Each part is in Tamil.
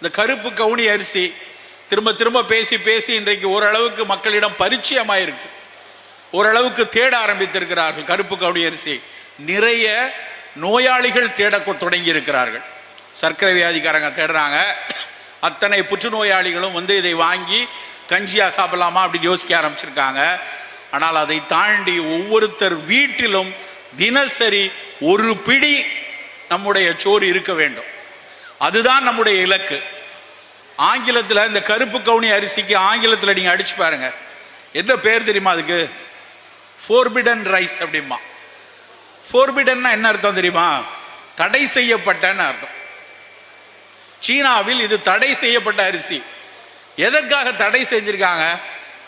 இந்த கருப்பு கவுனி அரிசி திரும்ப திரும்ப பேசி பேசி இன்றைக்கு ஓரளவுக்கு மக்களிடம் பரிச்சயமாயிருக்கு. ஓரளவுக்கு தேட ஆரம்பித்திருக்கிறார்கள் கருப்பு கவுனி அரிசி. நிறைய நோயாளிகள் தேட தொடங்கி இருக்கிறார்கள் சர்க்கரை வியாதிக்காரங்க தேடுறாங்க. அத்தனை புற்றுநோயாளிகளும் வந்து இதை வாங்கி கஞ்சியா சாப்பிடலாமா அப்படின்னு யோசிக்க ஆரம்பிச்சிருக்காங்க. ஆனால் அதை தாண்டி ஒவ்வொருத்தர் வீட்டிலும் தினசரி ஒரு பிடி நம்முடைய சோறு இருக்க வேண்டும். அதுதான் நம்முடைய இலக்கு. ஆங்கிலத்தில் இந்த கருப்பு கவுனி அரிசிக்கு ஆங்கிலத்தில் நீங்கள் அடிச்சு பாருங்க. என்ன பேர் தெரியுமா அதுக்கு? ஃபோர்பிடன் ரைஸ் அப்படிமா ஃபோர்பிடன்னா என்ன அர்த்தம் தெரியுமா? தடை செய்யப்பட்டன்னு அர்த்தம். சீனாவில் இது தடை செய்யப்பட்ட அரிசி. எதற்காக தடை செஞ்சிருக்காங்க?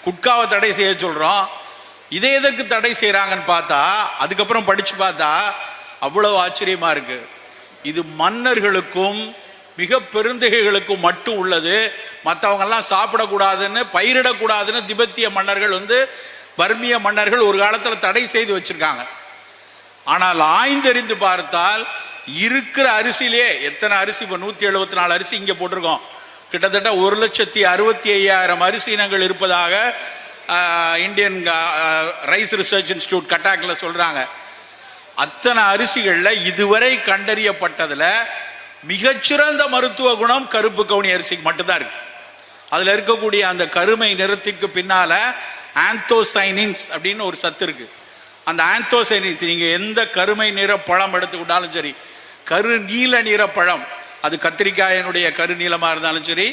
குட்காவை தடை செய்ய சொல்கிறோம் இதை எதற்கு தடை செய்கிறாங்கன்னு பார்த்தா அதுக்கப்புறம் படித்து பார்த்தா அவ்வளோ ஆச்சரியமாக இருக்குது இது மன்னர்களுக்கும் மிக பெருந்தகைகளுக்கும் மட்டும் உள்ளது. மற்றவங்கெல்லாம் சாப்பிடக்கூடாதுன்னு பயிரிடக்கூடாதுன்னு திபெத்திய மன்னர்கள் வந்து பர்மிய மன்னர்கள் ஒரு காலத்தில் தடை செய்து வச்சிருக்காங்க. ஆனால் ஆய்ந்தறிந்து பார்த்தால் இருக்கிற அரிசியிலே எத்தனை அரிசி? இப்போ நூற்றி எழுபத்தி நாலு அரிசி இங்கே போட்டிருக்கோம். கிட்டத்தட்ட ஒரு லட்சத்தி அறுபத்தி ஐயாயிரம் அரிசி இனங்கள் இருப்பதாக இந்தியன் ரைஸ் ரிசர்ச் இன்ஸ்டியூட் கட்டாக்கில் சொல்கிறாங்க அத்தனை அரிசிகளில் இதுவரை கண்டறியப்பட்டதில் மிகச்சிறந்த மருத்துவ குணம் கருப்பு கவுனி அரிசிக்கு மட்டும்தான் இருக்கு. அதில் இருக்கக்கூடிய அந்த கருமை நிறத்திற்கு பின்னால் ஆந்தோசைனின்ஸ் அப்படின்னு ஒரு சத்து இருக்கு. அந்த ஆந்தோசைனின்ஸ் நீங்கள் எந்த கருமை நிற பழம் எடுத்துக்கிட்டாலும் சரி கரு நீல நிற பழம் அது கத்திரிக்காயினுடைய கருநீளமாக இருந்தாலும் சரி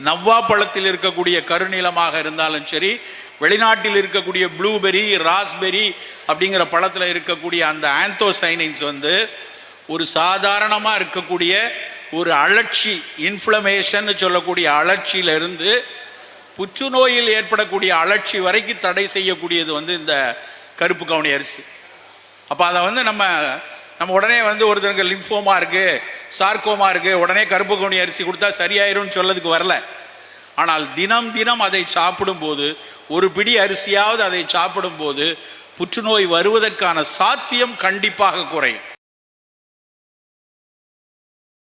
நவ்வா பழத்தில் இருக்கக்கூடிய கருநீளமாக இருந்தாலும் சரி வெளிநாட்டில் இருக்கக்கூடிய ப்ளூபெரி ராஸ்பெரி அப்படிங்கிற பழத்தில் இருக்கக்கூடிய அந்த ஆந்தோசைனின்ஸ் வந்து ஒரு சாதாரணமாக இருக்கக்கூடிய ஒரு அழற்சி இன்ஃப்ளமேஷன் சொல்லக்கூடிய அழற்சியிலிருந்து புற்றுநோயில் ஏற்படக்கூடிய அழற்சி வரைக்கும் தடை செய்யக்கூடியது வந்து இந்த கருப்பு கவுனி அரிசி. அப்போ அதை வந்து நம்ம நம்ம உடனே வந்து ஒருத்தருக்கு லிம்ஃபோமா இருக்குது சார்கோமா இருக்குது உடனே கருப்பு கோணி அரிசி கொடுத்தா சரியாயிரும்னு சொல்லதுக்கு வரல. ஆனால் தினம் தினம் அதை சாப்பிடும்போது ஒரு பிடி அரிசியாவது அதை சாப்பிடும்போது புற்றுநோய் வருவதற்கான சாத்தியம் கண்டிப்பாக குறையும்.